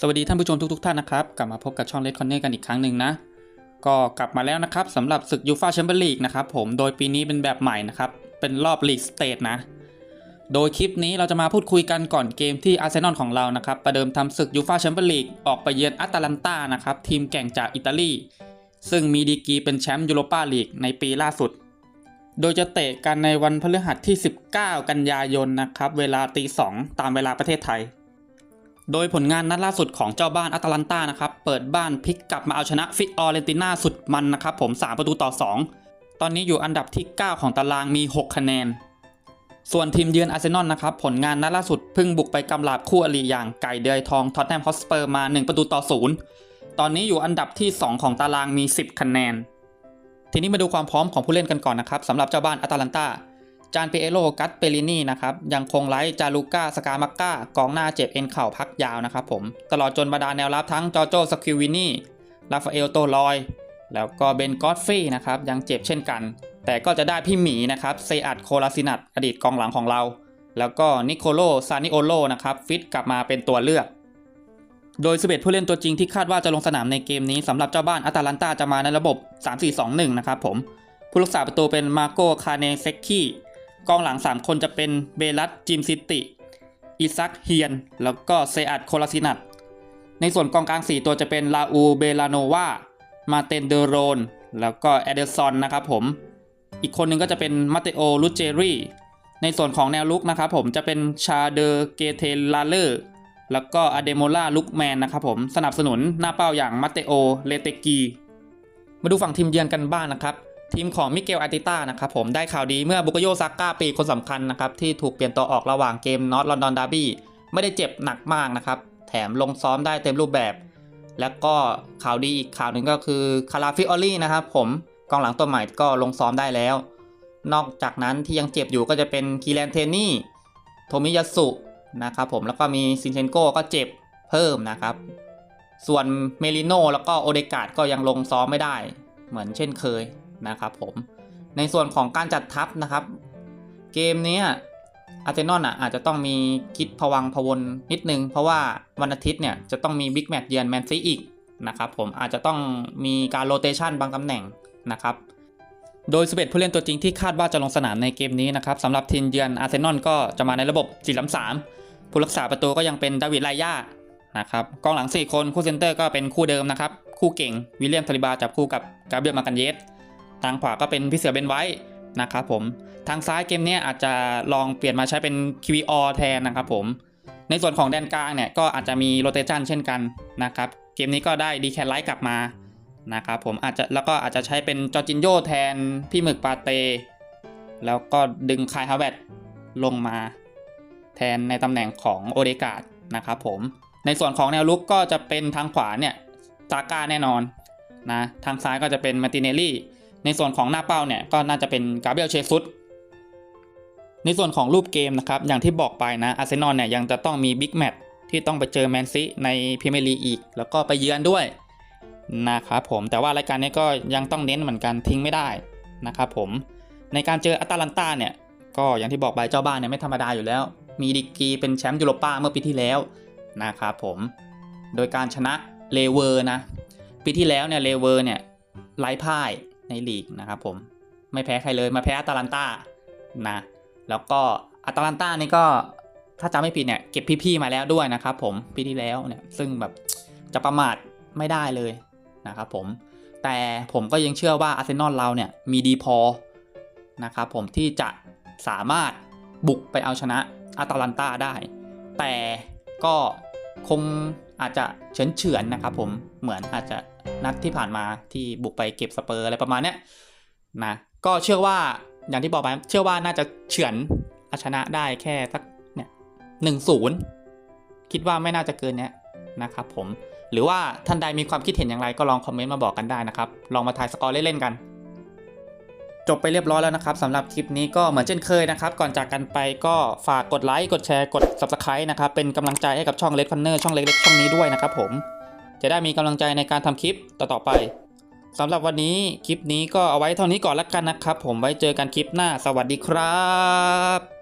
สวัสดีท่านผู้ชมทุกๆท่านนะครับ กลับมาพบกับช่อง Red Corner กันอีกครั้งหนึ่งนะ ก็กลับมาแล้วนะครับสำหรับศึกยูฟาแชมเปี้ยนลีกนะครับผมโดยปีนี้เป็นแบบใหม่นะครับ เป็นรอบลีกสเตทนะ โดยคลิปนี้เราจะมาพูดคุยกันก่อนเกมที่อาร์เซนอลของเรานะครับ ประเดิมทำศึกยูฟาแชมเปี้ยนลีกออกไปเยือนอัตแลนตานะครับทีมแก่งจากอิตาลีซึ่งมีดีกรีเป็นแชมป์ยูโรปาลีกในปีล่าสุด โดยจะเตะกันในวันพฤหัสที่ 19 กันยายนนะครับเวลาตีสองตามเวลาประเทศไทย โดยผลงานนัดล่าสุดของเจ้าบ้านอัตแลนตานะครับ เปิดบ้านพลิกกลับมาเอาชนะฟิออเรนติน่าสุดมันนะครับผม 3 ประตูต่อ 2 ตอนนี้อยู่อันดับที่ 9 ของตารางมี 6 คะแนน ส่วนทีมเยือนอาร์เซนอลนะครับ ผลงานนัดล่าสุดเพิ่งบุกไปกำลาบคู่อริอย่างไก่เดือยทองท็อตแนมฮอสเปอร์มา 1 ประตูต่อ 0 ตอนนี้อยู่อันดับที่ 2 ของตารางมี 10 คะแนน ทีนี้มาดูความพร้อมของผู้เล่นกันก่อนนะครับสำหรับเจ้าบ้านอัตแลนตา จานเปเอโลกัสเปรินีนะครับยังคงไร้จาลูก้าสกามักก้ากองหน้าเจ็บเอ็นเข่าพักยาวนะครับผม ตลอดจนบรรดาแนวรับทั้งจอโจสคิวินีราฟาเอลโตลอย แล้วก็เบนกอตฟรีนะครับยังเจ็บเช่นกัน แต่ก็จะได้พี่หมีนะครับเซอัดโคลาซินัตอดีตกองหลังของเรา แล้วก็นิโคโลซานิโอโลนะครับฟิตกลับมาเป็นตัวเลือกโดย 11 ผู้เล่นตัวจริงที่คาดว่าจะลงสนามในเกมนี้สำหรับเจ้าบ้านอัตแลนตาจะมาในระบบ 3-4-2-1 นะครับผม ผู้รักษาประตูเป็นมาโกคาเนเซกคีก กองหลัง 3 คนจะเป็นเบลัสจิมซิติ อิซักเฮียน แล้วก็เซอัดโคลาซินัตในส่วนกองกลาง 4 ตัวจะเป็นลาอูเบลาโนวามาเตนเดโรน แล้วก็แอเดอร์ซอนนะครับผม อีกคนหนึ่งก็จะเป็นมาเตโอลูเจรีในส่วนของแนวลุกนะครับผมจะเป็นชาเดอเกเทลาเลอร์แล้วก็อเดโมล่าลุกแมนนะครับผมสนับสนุนหน้าเป้าอย่างมาเตโอเลเตกี มาดูฝั่งทีมเยือนกันบ้างนะครับ ทีมของมิเกลอาติต้านะครับผมได้ข่าวดีเมื่อบุกโยซาก้าปีคนสำคัญนะครับที่ถูกเปลี่ยนตัวออกระหว่างเกมนอตลอนดอนดาร์บี้ไม่ได้เจ็บหนักมากนะครับ แถมลงซ้อมได้เต็มรูปแบบ แล้วก็ข่าวดีอีกข่าวหนึ่งก็คือคาราฟิออลี่นะครับผมกองหลังตัวใหม่ก็ลงซ้อมได้แล้ว นอกจากนั้นที่ยังเจ็บอยู่ก็จะเป็นคีแลนเทนี่โทมิยาสุนะครับผมแล้วก็มีซินเชนโกก็เจ็บเพิ่มนะครับ ส่วนเมลิโนแล้วก็โอเดกาดก็ยังลงซ้อมไม่ได้ เหมือนเช่นเคย นะครับผม ในส่วนของการจัดทัพนะครับ เกมนี้อาร์เซนอลอะอาจจะต้องมีคิดพวังพวนนิดนึง เพราะว่าวันอาทิตย์เนี่ยจะต้องมีบิ๊กแมตช์เยือนแมนซีอีกนะครับผมอาจจะต้องมีการโรเตชันบางตำแหน่งนะครับโดย 11 ผู้เล่นตัวจริงที่คาดว่าจะลงสนามในเกมนี้นะครับสำหรับทีมเยือนอาร์เซนอลก็จะมาในระบบ4-3-3ผู้รักษาประตูก็ยังเป็นดาวิดไลย่านะครับกองหลัง 4 คนคู่เซนเตอร์ก็เป็นคู่เดิมนะครับ คู่เก่งวิลเลียมทาริบาจับคู่กับกาเบรียลมากันเยส ทางขวาก็เป็นพี่เสือเบนไว้นะครับผมทางซ้ายเกมนี้อาจจะลองเปลี่ยนมาใช้เป็น QVR แทนนะครับผม ในส่วนของแดนกลางเนี่ยก็อาจจะมีโรเตชันเช่นกันนะครับเกมนี้ก็ได้ดีแคไลท์กลับมานะครับผมอาจจะแล้วก็อาจจะใช้เป็นจอจินโยแทนพี่หมึกปาเต แล้วก็ดึงคายฮาวเวตลงมา แทนในตำแหน่งของโอเดกาดนะครับผมในส่วนของแนวลุกก็จะเป็นทางขวาเนี่ยซาก้าแน่นอนนะทางซ้ายก็จะเป็นมาติเนลลี่ ในส่วนของหน้าเป้าเนี่ยก็น่าจะเป็นกาเบรียลเชซุสในส่วนของรูปเกมนะครับอย่างที่บอกไปนะอาร์เซนอลเนี่ยยังจะต้องมีบิ๊กแมตช์ที่ต้องไปเจอแมนซีในพรีเมียร์ลีกอีก แล้วก็ไปเยือนด้วยนะครับผมแต่ว่ารายการนี้ก็ยังต้องเน้นเหมือนกันทิ้งไม่ได้นะครับผมในการเจออัตแลนตาเนี่ยก็อย่างที่บอกไปเจ้าบ้านเนี่ยไม่ธรรมดาอยู่แล้ว มีดีกีเป็นแชมป์ยูโรป้าเมื่อปีที่แล้วนะครับผมโดยการชนะเลเวอร์นะปีที่แล้วเนี่ยเลเวอร์เนี่ยไร้พ่าย ในลีกนะครับผมไม่แพ้ใครเลยมาแพ้อัตแลนตานะแล้วก็อัตแลนตานี่ก็ถ้าจำไม่ผิดเนี่ยเก็บพี่ๆมาแล้วด้วยนะครับผมปีที่แล้วเนี่ยซึ่งแบบจะประมาทไม่ได้เลยนะครับผมแต่ผมก็ยังเชื่อว่าอาร์เซนอลเราเนี่ยมีดีพอนะครับผมที่จะสามารถบุกไปเอาชนะอัตแลนตาได้ แต่ก็คง อาจจะเฉือนเฉือนๆนะครับผมเหมือนอาจจะนัดที่ผ่านมาที่บุกไปเก็บสเปอร์อะไรประมาณเนี้ยนะก็เชื่อว่าอย่างที่บอกไปเชื่อว่าน่าจะเฉือนอาชนะได้แค่สักเนี่ยหนึ่งศูนย์คิดว่าไม่น่าจะเกินเนี้ยนะครับผมหรือว่าท่านใดมีความคิดเห็นอย่างไรก็ลองคอมเมนต์มาบอกกันได้นะครับ ลองมาทายสกอร์เล่นๆกัน จบไปเรียบร้อยแล้วนะครับสำหรับคลิปนี้ก็เหมือนเช่นเคยนะครับ ก่อนจากกันไปก็ฝากกดไลค์กดแชร์กด Subscribe นะครับเป็นกำลังใจให้กับช่องเลดคอนเนอร์ช่องเล็กๆช่องนี้ด้วยนะครับผมจะได้มีกำลังใจในการทำคลิปต่อๆไปสำหรับวันนี้คลิปนี้ก็เอาไว้เท่านี้ก่อนละกันนะครับ ผมไว้เจอกันคลิปหน้า สวัสดีครับ